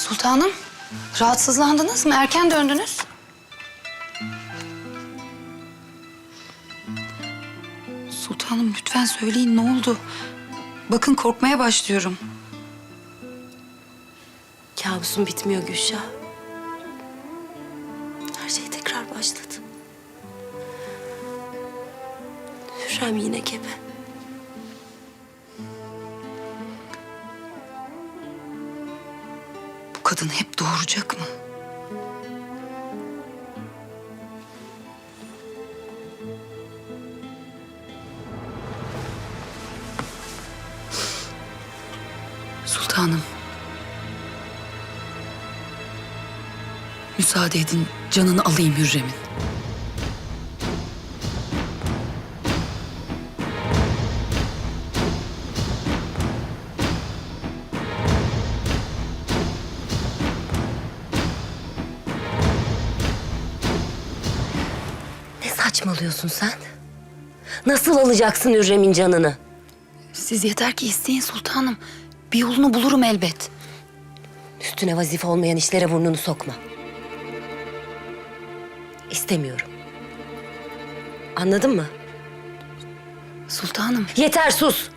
Sultanım, rahatsızlandınız mı? Erken döndünüz. Sultanım lütfen söyleyin ne oldu? Bakın korkmaya başlıyorum. Kabusum bitmiyor Gülşah. Her şey tekrar başladı. Hürrem yine gebe. Bu kadın hep doğuracak mı? Sultanım. Müsaade edin canını alayım Hürrem'in. Saçmalıyorsun sen? Nasıl alacaksın Hürrem'in canını? Siz yeter ki isteyin sultanım. Bir yolunu bulurum elbet. Üstüne vazife olmayan işlere burnunu sokma. İstemiyorum. Anladın mı? Sultanım. Yeter sus.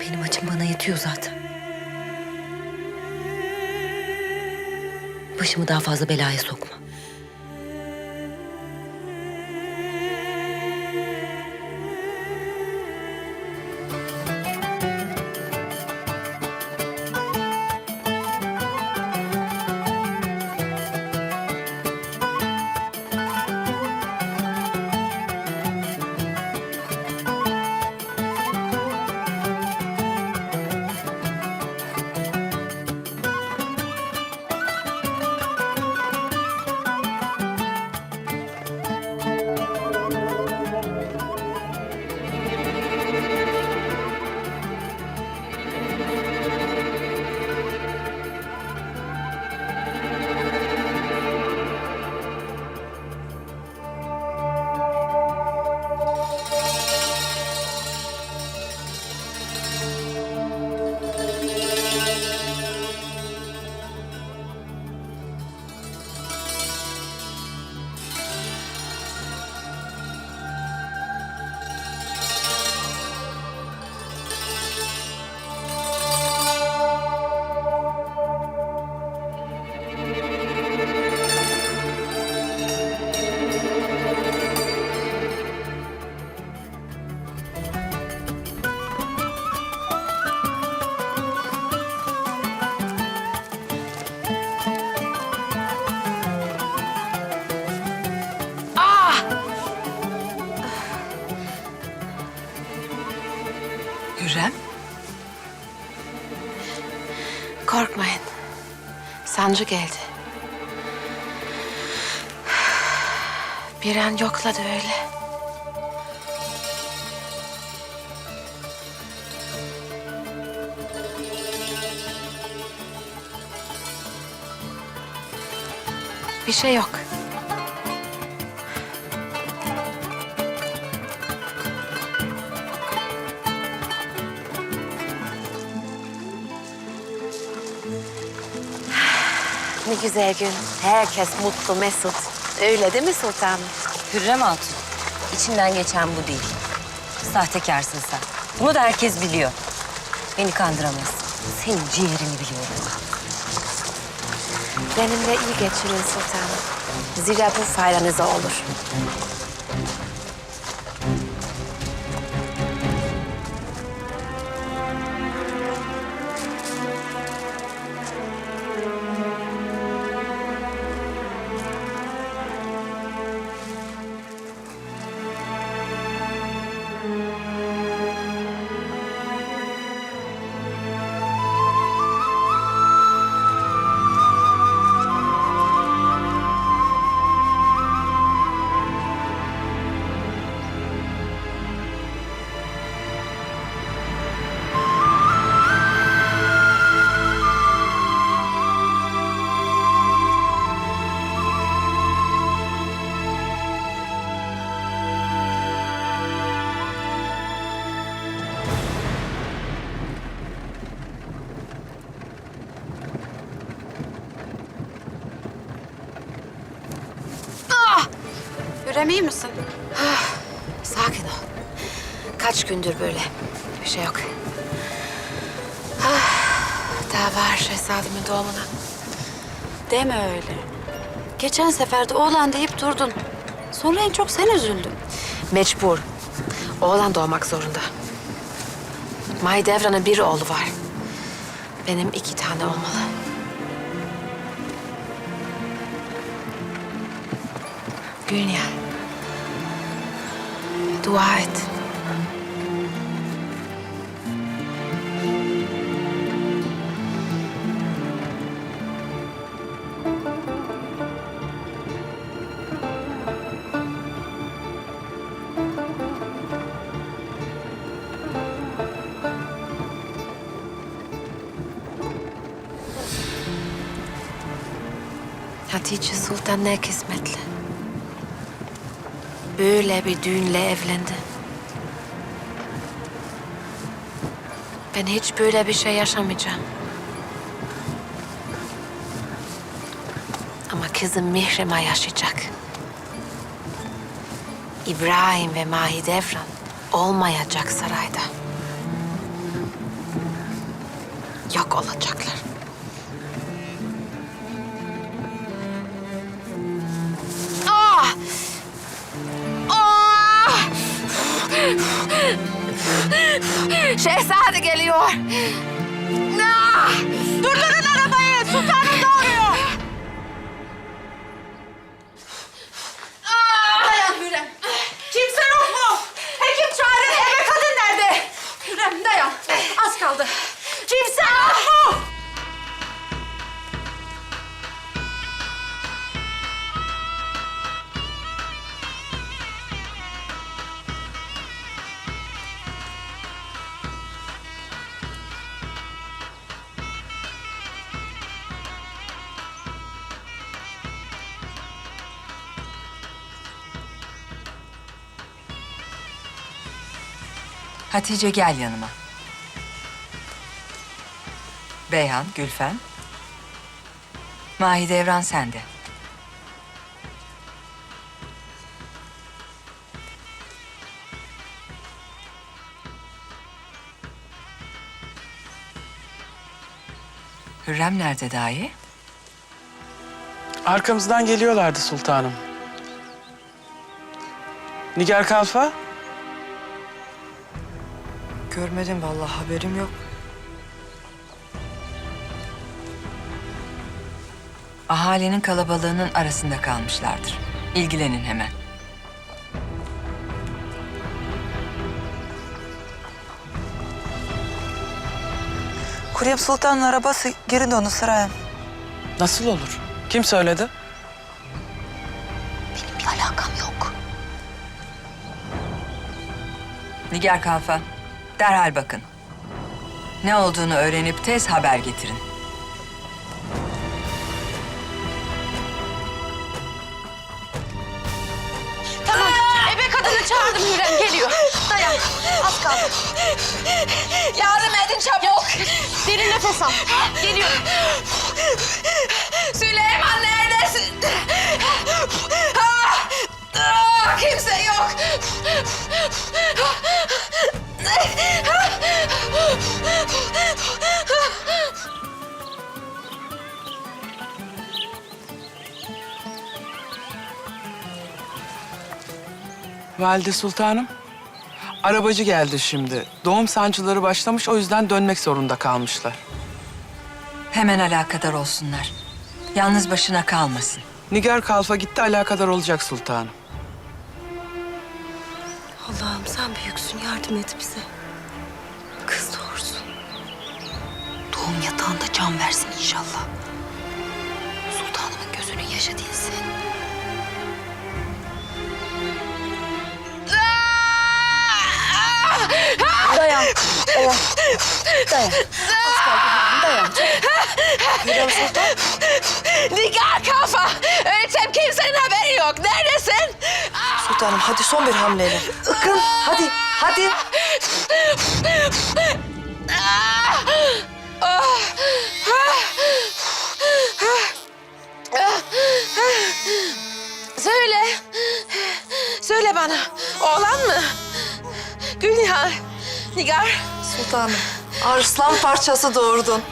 Benim acım bana yetiyor zaten. Başımı daha fazla belaya sokma. Korkmayın. Sancı geldi. Bir an yokladı öyle. Bir şey yok. Ne güzel gün. Herkes mutlu, mesut. Öyle değil mi sultanım? Hürrem Hatun, içinden geçen bu değil. Sahtekarsın sen. Bunu da herkes biliyor. Beni kandıramazsın. Senin ciğerini biliyorum. Benimle iyi geçirin sultanım. Zira bu faydanıza olur. Hürrem iyi misin? Sakin ol. Kaç gündür böyle. Bir şey yok. Ah, daha var şehzademin doğumuna. Deme öyle. Geçen sefer de oğlan deyip durdun. Sonra en çok sen üzüldün. Mecbur. Oğlan doğmak zorunda. Mahidevran'ın bir oğlu var. Benim iki tane olmalı. Günya. Dua et. Hatice Sultan ne kısmetli. Böyle bir düğünle evlendi. Ben hiç böyle bir şey yaşamayacağım. Ama kızım Mihrimah yaşayacak. İbrahim ve Mahidevran olmayacak sarayda. Yok olacaklar. Şehzade geliyor. Ah! Durdurun Hatice gel yanıma. Beyhan, Gülfen. Mahidevran sende. Hürrem nerede dahi? Arkamızdan geliyorlardı sultanım. Nigar Kalfa? Görmedim vallahi haberim yok. Ahalinin kalabalığının arasında kalmışlardır. İlgilenin hemen. Kuryem Sultan'ın arabası geri döndü saraya. Nasıl olur? Kim söyledi? Bir alakam yok. Nigar Kalfa, derhal bakın. Ne olduğunu öğrenip tez haber getirin. Tamam. Ebe kadını çağırdım Hürrem. Geliyor. Dayan. Az kaldı. Yardım edin çabuk. Derin nefes al. Geliyor. Süleyman neredesin? Valide Sultanım. Arabacı geldi şimdi. Doğum sancıları başlamış o yüzden dönmek zorunda kalmışlar. Hemen alakadar olsunlar. Yalnız başına kalmasın. Nigar Kalfa gitti alakadar olacak sultanım. Sen büyüksün yardım et bize. Kız doğursun. Doğum yatağında can versin inşallah. Sultanımın gözünün yaşı dinsin. Dayan. Dayan. Dayan. Az kaldı. Dayan. Hürrem Sultan. Nigar kafa. Ölsem kimsenin haberi yok. Neredesin? Sultanım hadi son bir hamleyle. Ikın hadi hadi. Söyle. Söyle bana, oğlan mı? Gülnihar, Nigar. Sultanım, arslan parçası doğurdun.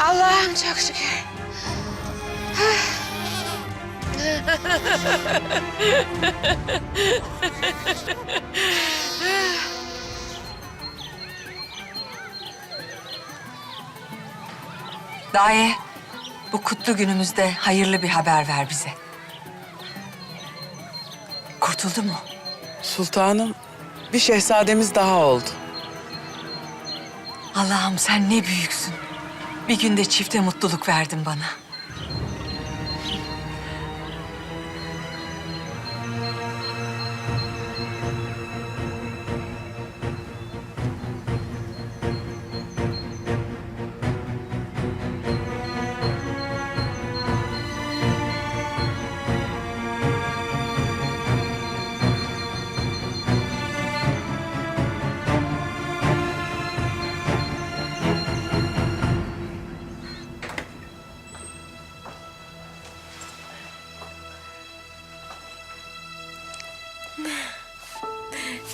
Allah'ım çok şükür. Daye, bu kutlu günümüzde hayırlı bir haber ver bize. Kurtuldu mu? Sultanım, bir şehzademiz daha oldu. Allah'ım sen ne büyüksün. Bir günde çifte mutluluk verdin bana.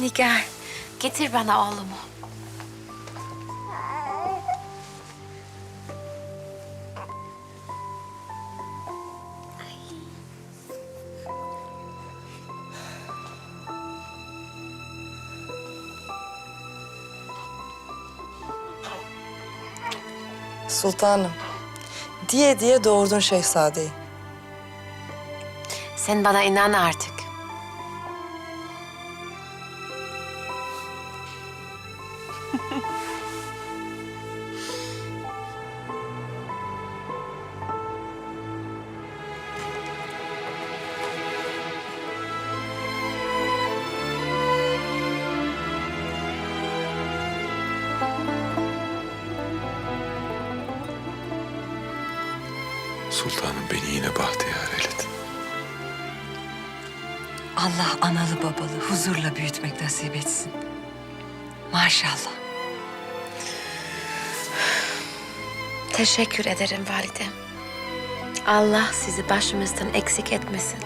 Nigar, getir bana oğlumu. Sultanım, diye diye doğurdun şehzadeyi. Sen bana inan artık. Sultanım beni yine bahtiyar eyledi. Allah analı babalı huzurla büyütmek nasip etsin. Maşallah. Teşekkür ederim validem. Allah sizi başımızdan eksik etmesin.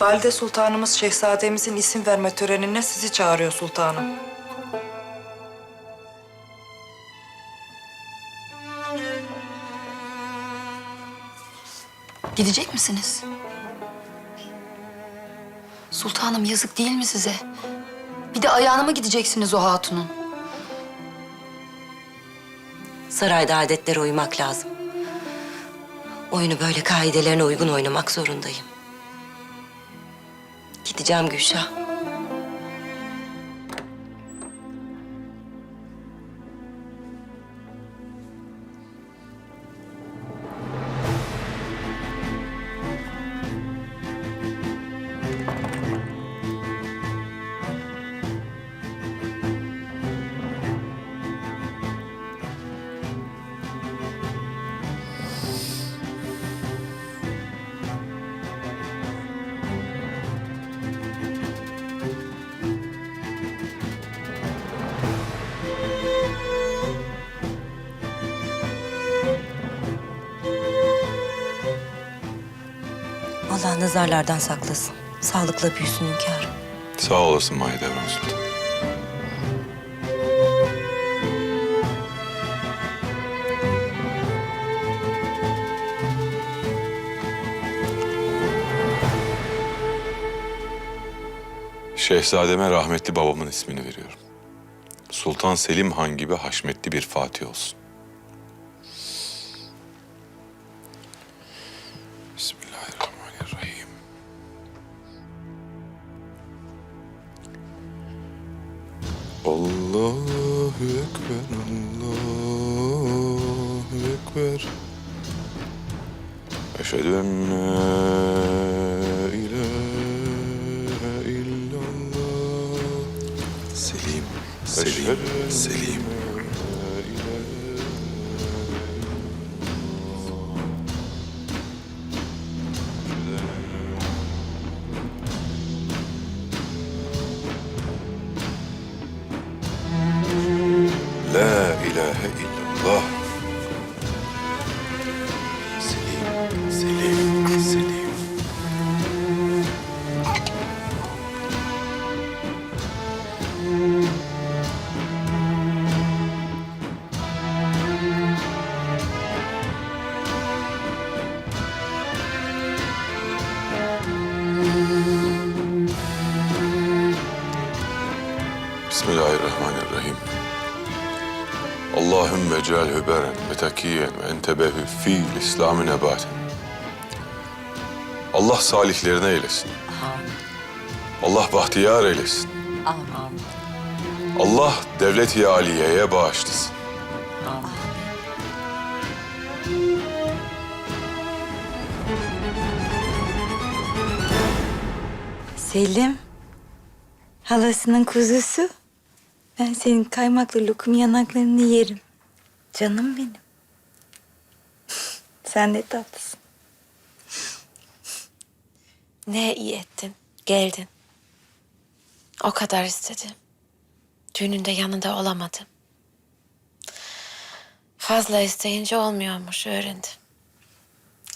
Valide Sultanımız şehzademizin isim verme törenine sizi çağırıyor sultanım. Gidecek misiniz? Sultanım yazık değil mi size? Bir de ayağına mı gideceksiniz o hatunun? Sarayda adetlere uymak lazım. Oyunu böyle kaidelerine uygun oynamak zorundayım. Gideceğim Gülşah. Allah nazarlardan saklasın. Sağlıkla büyüsün hünkârım. Sağ olasın Mahidevran Sultan. Şehzademe rahmetli babamın ismini veriyorum. Sultan Selim Han gibi haşmetli bir fatih olsun. Bismillahirrahmanirrahim. Allahu Ekber, Allahu Ekber. Eşhedü en la ilahe illallah. Selim, Selim, Selim. La ilahe illallah. Hüberen ve entebehü fi'l İslam'ı nebaten. Allah salihlerine eylesin. Allah bahtiyar eylesin. Amin. Allah devlet-i aliyeye bağışlasın. Selim. Halasının kuzusu. Ben senin kaymaklı lokum yanaklarını yerim. Canım benim. Sen ne tatlısın. Ne iyi ettin. Geldin. O kadar istedim. Düğününde yanında olamadım. Fazla isteyince olmuyormuş öğrendim.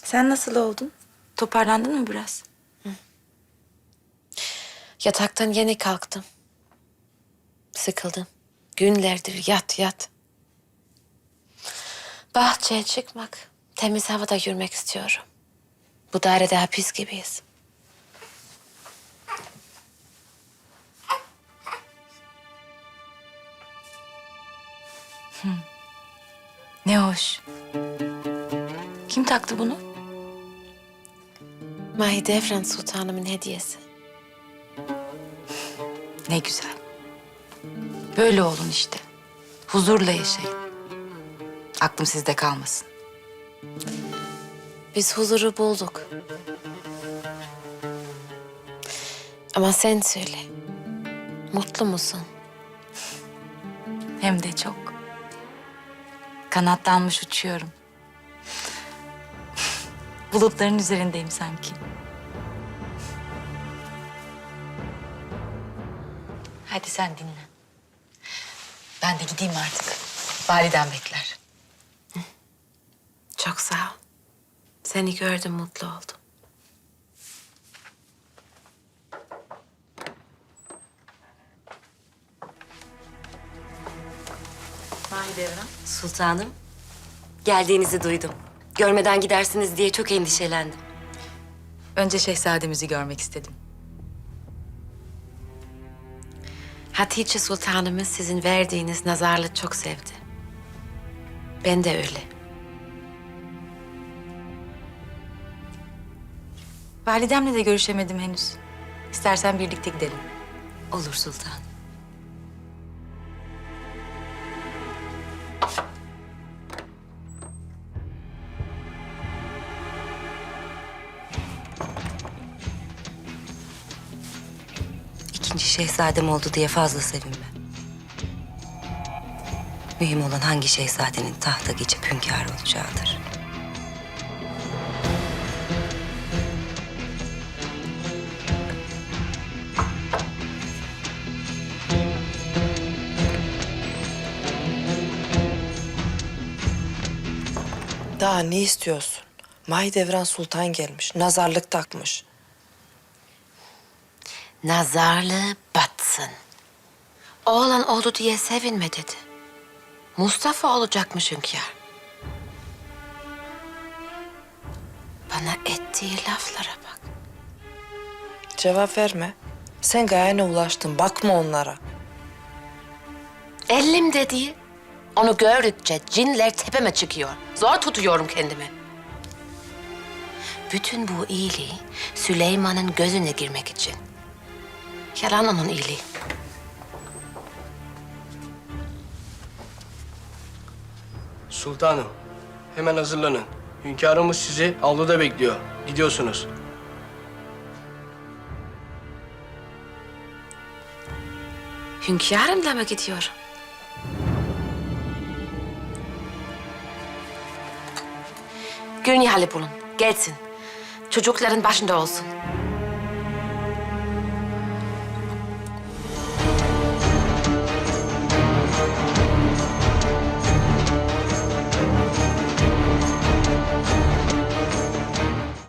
Sen nasıl oldun? Toparlandın mı biraz? Yataktan yeni kalktım. Sıkıldım. Günlerdir yat yat. Bahçeye çıkmak, temiz havada yürümek istiyorum. Bu dairede hapis gibiyiz. Ne hoş. Kim taktı bunu? Mahidevran Sultanımın hediyesi. Ne güzel. Böyle olun işte. Huzurla yaşayın. Aklım sizde kalmasın. Biz huzuru bulduk. Ama sen söyle. Mutlu musun? Hem de çok. Kanatlanmış uçuyorum. Bulutların üzerindeyim sanki. Hadi sen dinle. Ben de gideyim artık. Validen bekler. Çok sağ ol. Seni gördüm mutlu oldum. Sultanım, geldiğinizi duydum. Görmeden gidersiniz diye çok endişelendim. Önce şehzademizi görmek istedim. Hatice Sultanımız sizin verdiğiniz nazarlığı çok sevdi. Ben de öyle. Validemle de görüşemedim henüz. İstersen birlikte gidelim. Olur sultan. İkinci şehzadem oldu diye fazla sevinme. Mühim olan hangi şehzadenin tahta geçip hünkâr olacağıdır. Daha ne istiyorsun? Mahidevran Sultan gelmiş. Nazarlık takmış. Nazarlığı batsın. Oğlan oldu diye sevinme dedi. Mustafa olacakmış hünkâr. Bana ettiği laflara bak. Cevap verme. Sen gayene ulaştın. Bakma onlara. Ellim dediği. Onu gördükçe cinler tepeme çıkıyor. Zor tutuyorum kendimi. Bütün bu iyiliği Süleyman'ın gözüne girmek için. Yalan onun iyiliği. Sultanım, hemen hazırlanın. Hünkârımız sizi avluda bekliyor. Gidiyorsunuz. Hünkârımla mı gidiyorum? Gülnihal'i bulun. Gelsin. Çocukların başında olsun.